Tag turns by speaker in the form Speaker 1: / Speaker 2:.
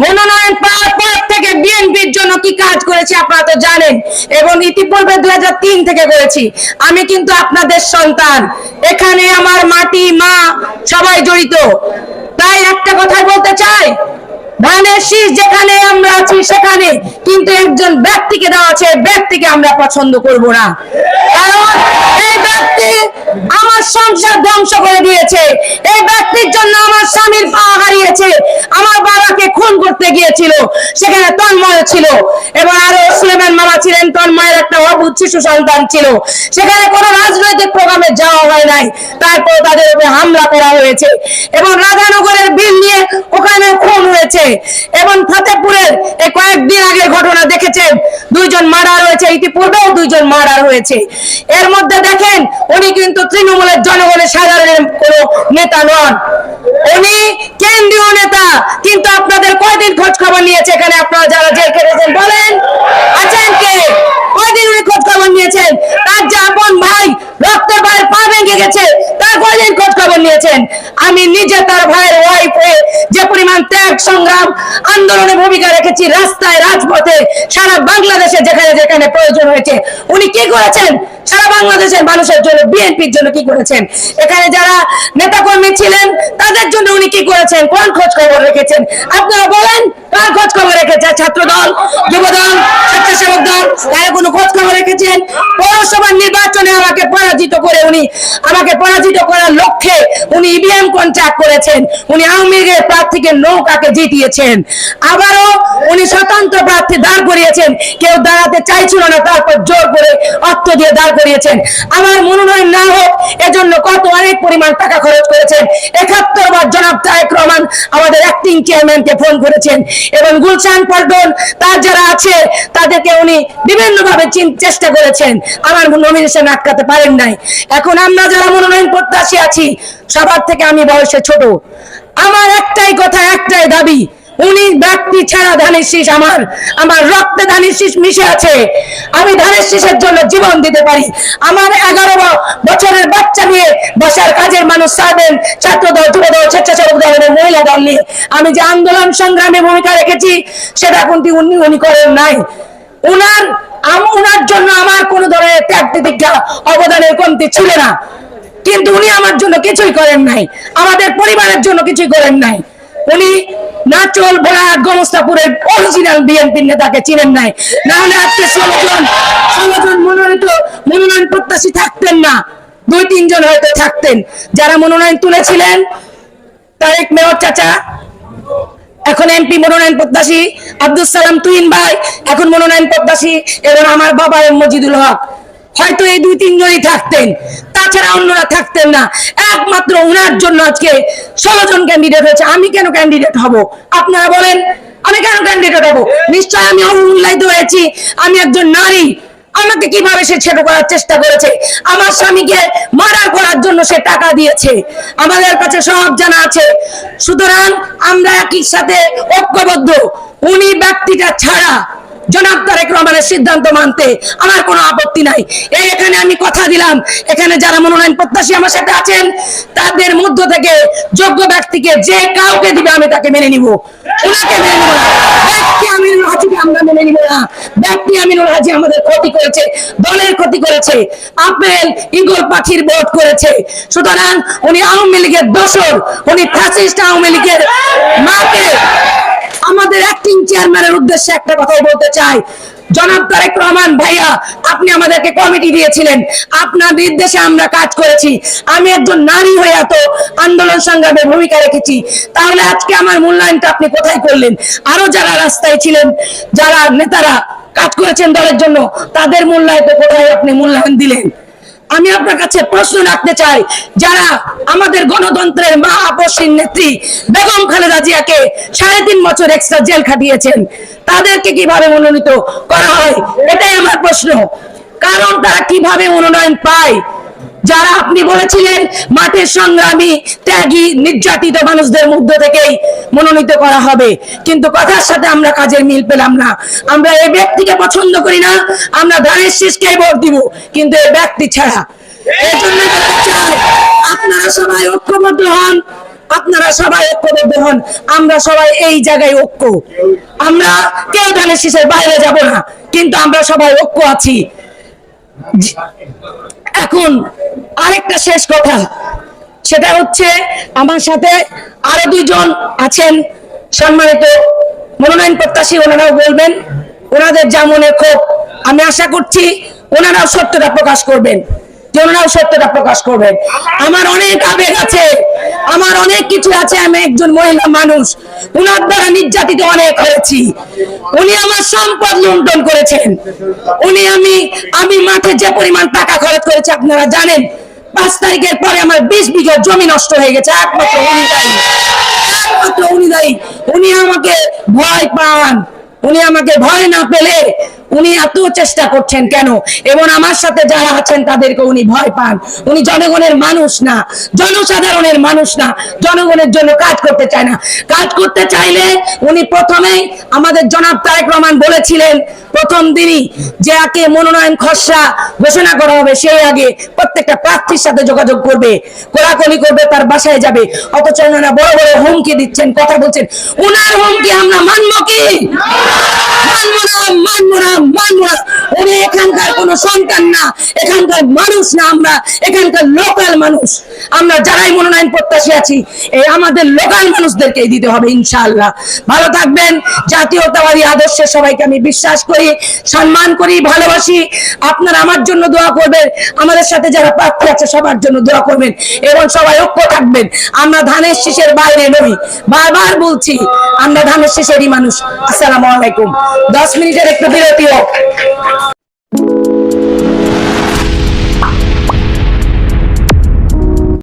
Speaker 1: মনোনয়ন পাওয়ার পর থেকে বিএনপির জন্য কি কাজ করেছি আপনারা তো জানেন এবং ইতিপূর্বে দুই থেকে করেছি। আমি কিন্তু আপনাদের সন্তান। এখানে আমার মাটি, মা সবাই জড়িত। তাই একটা কথাই বলতে চাই, ধানের শীষ যেখানে আমরা আছি সেখানে কিন্তু একজন ব্যক্তিকে দেওয়া আছে ব্যক্তিকে আমরা পছন্দ করব না। কারণ এই ব্যক্তি আমার সংসার ধ্বংস করে দিয়েছে। এই ব্যক্তির জন্য আমার স্বামীর পা হারিয়েছে। খুন করতে গিয়েছিল, সেখানে তন্ময় ছিল। এবং আরও সুলেমান মামা ছিলেন, তন্ময়ের একটা অবুধ শিশু সন্তান ছিল। সেখানে কোনো রাজনৈতিক নাই তারপর তাদের উপরে হামলা করা হয়েছে এবং রাধানগরের বিল নিয়ে ওখানে খুন হয়েছে এবং ফতেপুরের এই কয়েকদিন আগের ঘটনা দেখেছেন, দুইজন মার্ডার হয়েছে, ইতিপূর্বেও দুইজন মার্ডার হয়েছে। এর মধ্যে দেখেন, উনি কিন্তু তৃণমূলের জনগণের সাধারণের কোনো নেতা নন। উনি কেন্দ্রীয় নেতা, কিন্তু আপনাদের কয়দিন খোঁজ খবর নিয়েছে এখানে আপনারা যারা জেল কেটেছেন বলেন? আছেন কে? কয়দিন উনি খোঁজ খবর নিয়েছেন? তার যে আপন ভাই রক্তের ভাইয়ের গেছে, তার কয়দিন খোঁজ খবর নিয়েছেন? আমি নিজে তার ভাইয়ের ওয়াইফ হয়ে যে পরিমাণ ত্যাগ, সংগ্রাম, আন্দোলনে ভূমিকা রেখেছি, রাস্তায়, রাজপথে, সারা বাংলাদেশে যেখানে যেখানে প্রয়োজন হয়েছে। উনি কি করেছেন? সারা বাংলাদেশের মানুষের জন্য, বিএনপির জন্য কি করেছেন? এখানে যারা নেতাকর্মী ছিলেন, তাদের জন্য উনি কি করেছেন? কোন খোঁজ খবর রেখেছেন? আপনারা বলেন, কার খোঁজ খবর রেখেছে ছাত্র দল যুব দল স্বেচ্ছাসেবক দল তারা কোনো খোঁজ খবর রেখেছেন? পৌরসভার নির্বাচনে আমাকে পরাজিত করে উনি, আমাকে পরাজিত করার লক্ষ্যে উনি ইভিএম কন্ট্রাক্ট করেছেন। উনি আওয়ামী লীগের প্রার্থীকে নৌকাকে জিতিয়েছেন। আবারও উনি স্বতন্ত্র প্রার্থী দাঁড় করিয়েছেন। কেউ দাঁড়াতে চাইছিল না, তারপর জোর করে অর্থ দিয়ে দাঁড় করিয়েছেন। আমার মনোনয়ন না হোক, এজন্য কত অনেক পরিমাণ টাকা খরচ করেছেন। একাত্তর বার জনাব তারেক রহমান আমাদের অ্যাক্টিং চেয়ারম্যানকে ফোন করেছেন এবং গুলশান পল্টন, তার যারা আছে, তাদেরকে উনি বিভিন্ন ভাবে চেষ্টা করেছেন। আমার নমিনেশন আটকাতে পারেন নাই। এখন আমরা যারা মনোনয়ন প্রত্যাশী আছি, সবার থেকে আমি বয়সে ছোট। আমার একটাই কথা, একটাই দাবি উনি ব্যক্তি ছাড়া ধানের শীষ আমার আমার রক্তে ধানের শীষ মিশে আছে। আমি ধানের শীষের জন্য জীবন দিতে পারি। আমার এগারো বছরের বাচ্চা নিয়ে বাসার কাজের মানুষ সাবেন ছাত্র দল যুব দল স্বেচ্ছাসেবক দল এবং মহিলা দল নিয়ে। আমি যে আন্দোলন সংগ্রামে ভূমিকা রেখেছি, সেটা কিন্তু উনি উনি করেন নাই। উনার উনার জন্য আমার কোন ধরনের ত্যাগ তিতিক্ষা, অবদানের কমতি ছিল না। কিন্তু উনি আমার জন্য কিছুই করেন নাই। আমাদের পরিবারের জন্য কিছুই করেন নাই। উনি নাচল ভোলা গমস্তাপুরের অরিজিনাল বিএনপি নেতাকে চিনেন নাই। না হলে আজকে ষোলো জন ষোলো জন মনোনীত, মনোনয়ন প্রত্যাশী থাকতেন না। দুই, তিনজন হয়তো থাকতেন। যারা মনোনয়ন তুলেছিলেন, তারেক মেয়র চাচা, এখন এমপি মনোনয়ন প্রত্যাশী আব্দুল সালাম তুইন ভাই, এখন মনোনয়ন প্রত্যাশী এবং আমার বাবা এম মজিদুল হক। হয়তো এই দুই তিনজনই থাকতেন। তাছাড়া অন্যরা থাকতেন না। একমাত্র উনার জন্য আজকে ষোলো জন ক্যান্ডিডেট হয়েছে। আমি কেন ক্যান্ডিডেট হব? আপনারা বলেন, আমি কেন ক্যান্ডিডেট হব? নিশ্চয় আমি অবমূল্যায়িত হয়েছি আমি একজন নারী। আমাকে কীভাবে সে ছেড়ে করার চেষ্টা করেছে? আমার স্বামীকে মারা করার জন্য সে টাকা দিয়েছে। আমাদের কাছে সব জানা আছে। সুতরাং আমরা একই সাথে ঐক্যবদ্ধ। উনি ব্যক্তিটা ছাড়া জনাব তারেক রহমানের সিদ্ধান্ত মানতে আমার কোনো আপত্তি নাই। এই এখানে আমি কথা দিলাম। এখানে যারা মনোনয়ন প্রত্যাশী আমার সাথে আছেন, তাদের মধ্য থেকে যোগ্য ব্যক্তিকে যে কাউকে দিবে আমি তাকে মেনে নিব। হাজিকে আমরা মেনে নিব না। ব্যক্তি আমিনুল হাজি আমাদের ক্ষতি করেছে, দলের ক্ষতি করেছে, আপেল, ইগল পাখির ভোট করেছে। সুতরাং উনি আওয়ামী লীগের দোসর উনি ফ্যাসিস্ট আওয়ামী লীগের মাকে আমাদের অ্যাক্টিং চেয়ারম্যানের উদ্দেশ্যে একটা কথাই বলতে চাই। জনাব তারেক রহমান ভাইয়া, আপনি আমাদেরকে কমিটি দিয়েছিলেন। আপনার নির্দেশে আমরা কাজ করেছি। আমি একজন নারী হয়ে এত আন্দোলন সংগ্রামে ভূমিকা রেখেছি। তাহলে আজকে আমার মূল্যায়নটা আপনি কোথায় করলেন? আরও যারা রাস্তায় ছিলেন, যারা নেতারা কাজ করেছেন দলের জন্য, তাদের মূল্যায়ন তো কোথায় আপনি মূল্যায়ন দিলেন? আমি আপনার কাছে প্রশ্ন রাখতে চাই, যারা আমাদের গণতন্ত্রের মা নেত্রী বেগম খালেদা জিয়াকে সাড়ে তিন বছর এক্সট্রা জেল খাটিয়েছেন, তাদেরকে কীভাবে মনোনীত করা হয়? এটাই আমার প্রশ্ন। কারণ তারা কীভাবে মনোনয়ন পায়? যারা আপনি বলেছিলেন মাঠের সংগ্রামী ত্যাগী, নির্যাতিত মানুষদের মধ্য থেকেই মনোনীত করা হবে। কিন্তু কথার সাথে আমরা কাজের মিল পেলাম না। আমরা এই ব্যক্তিকে পছন্দ করি না, আমরা ধানের শীষকে ভোট দিব, কিন্তু এই ব্যক্তি ছাড়া। আপনারা সবাই ঐক্যবদ্ধ হন, আপনারা সবাই ঐক্যবদ্ধ হন, আমরা সবাই এই জায়গায় ঐক্য। আমরা কেউ ধানের শীষের বাইরে যাব না, কিন্তু আমরা সবাই ঐক্য আছি। এখন আরেকটা শেষ কথা। সেটা হচ্ছে আমার সাথে আরও দুইজন আছেন। সম্মানিত মনোনয়ন প্রত্যাশী, ওনারাও বলবেন, ওনাদের যা মনে ক্ষোভ। আমি আশা করছি ওনারাও সত্যটা প্রকাশ করবেন। যে সত্যটা প্রকাশ করবেন আমার অনেক আবেগ আছে। আমার অনেক কিছু আছে। আমি একজন মহিলা মানুষ। উনার দ্বারা নির্যাতিত অনেক হয়েছি। উনি আমার সম্পদ লুণ্ঠন করেছেন। উনি আমি আমি মাঠে যে পরিমাণ টাকা খরচ করেছি আপনারা জানেন পাঁচ তারিখের পরে আমার বিশ বিঘা জমি নষ্ট হয়ে গেছে। একমাত্র উনি দায়ী। একমাত্র উনি দায়ী। উনি আমাকে ভয় পান। উনি আমাকে ভয় না পেলে উনি এত চেষ্টা করছেন কেন? এবং আমার সাথে যারা আছেন তাদেরকে উনি ভয় পান। উনি জনগণের মানুষ না, জনসাধারণের মানুষ না, জনগণের জন্য কাজ করতে চায় না। কাজ করতে চাইলে উনি প্রথমেই আমাদের জনাব তারেক রহমান বলেছিলেন, প্রথম দিনই যে আগে মনোনয়ন খসড়া ঘোষণা করা হবে, সেই আগে প্রত্যেকটা প্রার্থীর সাথে যোগাযোগ করবে, কোলাকুলি করবে, তার বাসায় যাবে। অথচ বড় বড় হুমকি দিচ্ছেন, কথা বলছেন। উনার হুমকি আমরা মানবো কি? মানবো না মানবো না উনি এখানকার কোন সন্তান না, এখানকার মানুষ না আমরা, এখানকার লোকাল মানুষ। আমরা যারাই মনোনয়ন প্রত্যাশী আছি, এই আমাদের লোকাল মানুষদেরকেই দিতে হবে ভালো থাকবেন, জাতীয়তাবাদী আদর্শে সবাইকে আমি বিশ্বাস করি, সম্মান করি, ভালোবাসি। আপনারা আমার জন্য দোয়া করবেন, আমাদের সাথে যারা প্রার্থী আছে, সবার জন্য দোয়া করবেন এবং সবাই ঐক্য থাকবেন। আমরা ধানের শীষের বাইরে নই, বারবার বলছি, আমরা ধানের শীষেরই মানুষ। আসসালামু আলাইকুম। দশ মিনিটের একটু বিরতি হোক।